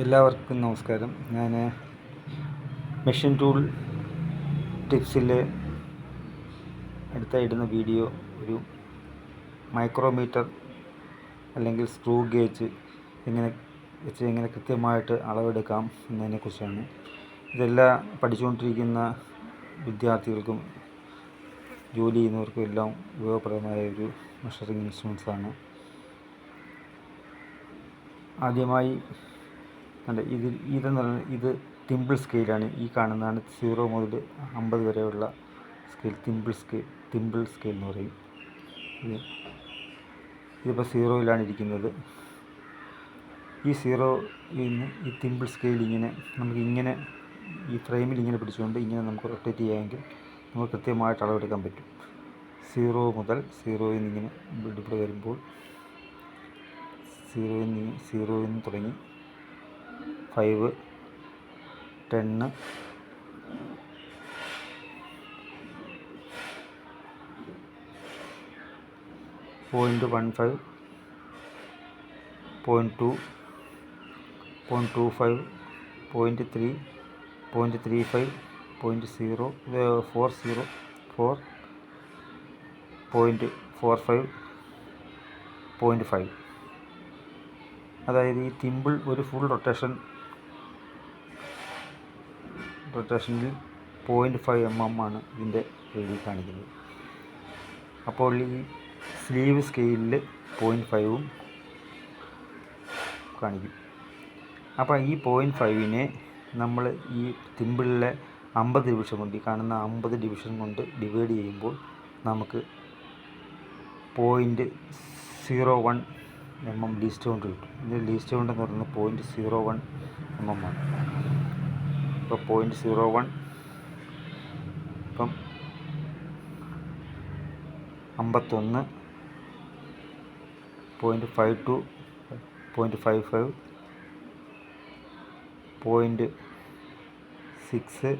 എല്ലാവർക്കും നമസ്കാരം. ഞാൻ മെഷീൻ ടൂൾ ടിപ്സിൽ അടുത്തായിടുന്ന വീഡിയോ ഒരു മൈക്രോമീറ്റർ അല്ലെങ്കിൽ സ്ക്രൂ ഗേജ് എങ്ങനെ വെച്ച് എങ്ങനെ കൃത്യമായിട്ട് അളവെടുക്കാം എന്നതിനെക്കുറിച്ചാണ്. ഇതെല്ലാം പഠിച്ചുകൊണ്ടിരിക്കുന്ന വിദ്യാർത്ഥികൾക്കും ജോലി ചെയ്യുന്നവർക്കും എല്ലാം ഉപയോഗപ്രദമായ ഒരു മെഷറിംഗ് ഇൻസ്ട്രുമെൻസ് ആണ്. ആദ്യമായി അല്ല ഇതിൽ ഇതെന്ന് പറഞ്ഞാൽ ഇത് തിമ്പിൾ സ്കെയിലാണ് ഈ കാണുന്നതാണ് സീറോ മുതൽ അമ്പത് വരെയുള്ള scale thimble scale thimble scale എന്ന് പറയും. ഇത് ഇതിപ്പോൾ സീറോയിലാണ് ഇരിക്കുന്നത്. ഈ സീറോ ഈ തിമ്പിൾ സ്കെയിൽ ഇങ്ങനെ നമുക്ക് ഇങ്ങനെ ഈ ഫ്രെയിമിൽ ഇങ്ങനെ പിടിച്ചുകൊണ്ട് ഇങ്ങനെ നമുക്ക് റൊട്ടേറ്റ് ചെയ്യാമെങ്കിൽ നമുക്ക് കൃത്യമായിട്ട് അളവെടുക്കാൻ പറ്റും. സീറോ മുതൽ സീറോയിൽ നിന്ന് ഇങ്ങനെ ഇവിടെ വരുമ്പോൾ സീറോയിൽ നിന്ന് സീറോയിൽ നിന്ന് തുടങ്ങി five ten. Point one five point two point two five point three point three five point zero four zero four point four five point five. അതായത് ഈ തിമ്പിൾ ഒരു ഫുൾ റൊട്ടേഷൻ റൊട്ടേഷനിൽ പോയിന്റ് ഫൈവ് എം എം ആണ് ഇതിന്റെ എഴുതി കാണിക്കുന്നത്. അപ്പോൾ ഈ സ്ലീവ് സ്കെയിലിൽ പോയിന്റ് ഫൈവും കാണിക്കും. അപ്പോൾ ഈ പോയിന്റ് ഫൈവിനെ നമ്മൾ ഈ തിമ്പിളിലെ അമ്പത് ഡിവിഷൻ കൊണ്ട് ഈ കാണുന്ന അമ്പത് ഡിവിഷൻ കൊണ്ട് ഡിവൈഡ് ചെയ്യുമ്പോൾ നമുക്ക് point zero one M M least count കിട്ടും. ഇതിന്റെ ലീസ്റ്റ് കൗണ്ട് എന്ന് പറയുന്നത് point zero one M M ആണ്. ഇപ്പോൾ പോയിന്റ് സീറോ വൺ ഇപ്പം അമ്പത്തൊന്ന്. Point five two point five five point six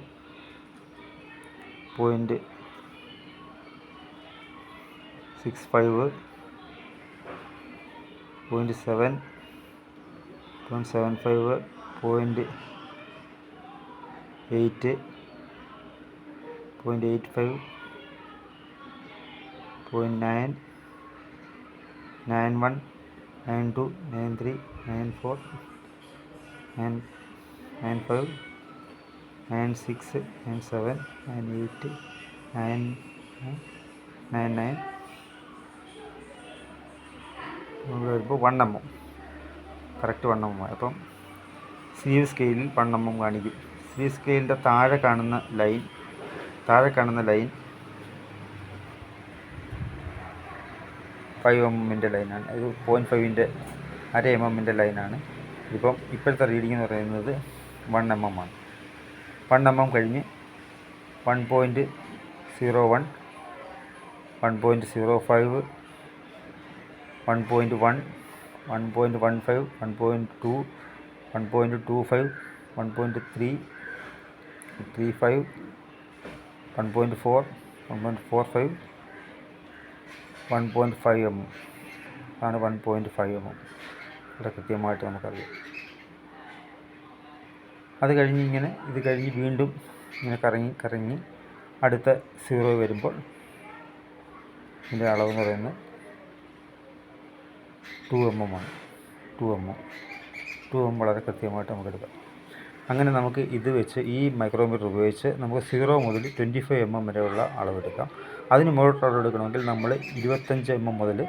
point six five point seven point seven five point eight point eight five point nine nine one nine two nine three nine four nine nine five nine six nine seven nine eight nine nine nine നമ്മൾ വരുമ്പോൾ one M M correct one M അപ്പം C സ്കെയിലിൽ one M M കാണിക്കും. Sleeve സ്കെയിലിന്റെ താഴെ കാണുന്ന line താഴെ കാണുന്ന ലൈൻ ഫൈവ് എം എമ്മിന്റെ ലൈനാണ്. ഇത് പോയിന്റ് ഫൈവിന്റെ അര എം എമ്മിന്റെ ലൈനാണ്. ഇപ്പം ഇപ്പോഴത്തെ റീഡിംഗ് എന്ന് പറയുന്നത് വൺ എം എം ആണ്. വൺ എം എം കഴിഞ്ഞ് one point zero one one point zero five one point one one point one five one point two one point two five one point three three five one point four one point four five one point five M M ആണ് one point five M M ഇവിടെ കൃത്യമായിട്ട് നമുക്കറിയാം. അത് കഴിഞ്ഞ് ഇങ്ങനെ ഇത് കഴിഞ്ഞ് വീണ്ടും ഇങ്ങനെ കറങ്ങി കറങ്ങി അടുത്ത സീറോ വരുമ്പോൾ ഇതിന്റെ അളവ് എന്ന് പറയുന്നത് ടു എം എം ആണ്. Two M M two M വളരെ കൃത്യമായിട്ട് നമുക്ക് എടുക്കാം അങ്ങനെ നമുക്ക് ഇത് വെച്ച് ഈ മൈക്രോമീറ്റർ ഉപയോഗിച്ച് നമുക്ക് സീറോ മുതൽ ട്വന്റി ഫൈവ് എം എം വരെയുള്ള അളവെടുക്കാം. അതിന് മുകളിലോട്ട് അളവെടുക്കണമെങ്കിൽ നമ്മൾ ഇരുപത്തഞ്ച് എം എം മുതൽ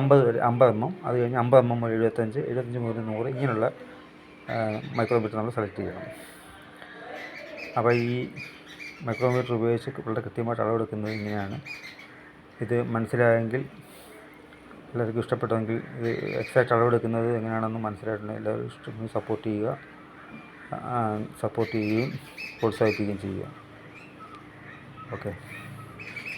അമ്പത് വരെ അമ്പത് എം എം അത് കഴിഞ്ഞ് അമ്പത് എം എം മുതൽ എഴുപത്തഞ്ച് എഴുപത്തഞ്ച് മുതൽ നൂറ് ഇങ്ങനെയുള്ള മൈക്രോമീറ്റർ നമ്മൾ സെലക്ട് ചെയ്യണം. അപ്പോൾ ഈ മൈക്രോമീറ്റർ ഉപയോഗിച്ച് വളരെ കൃത്യമായിട്ട് അളവെടുക്കുന്നത് ഇങ്ങനെയാണ്. ഇത് മനസ്സിലായെങ്കിൽ എല്ലാവർക്കും ഇഷ്ടപ്പെട്ടെങ്കിൽ ഇത് എക്സാക്റ്റ് അളവെടുക്കുന്നത് എങ്ങനെയാണെന്ന് മനസ്സിലായിട്ടുണ്ടെങ്കിൽ എല്ലാവരും സപ്പോർട്ട് ചെയ്യുക. സപ്പോർട്ട് ചെയ്യുകയും പ്രോത്സാഹിപ്പിക്കുകയും ചെയ്യുക. ഓക്കെ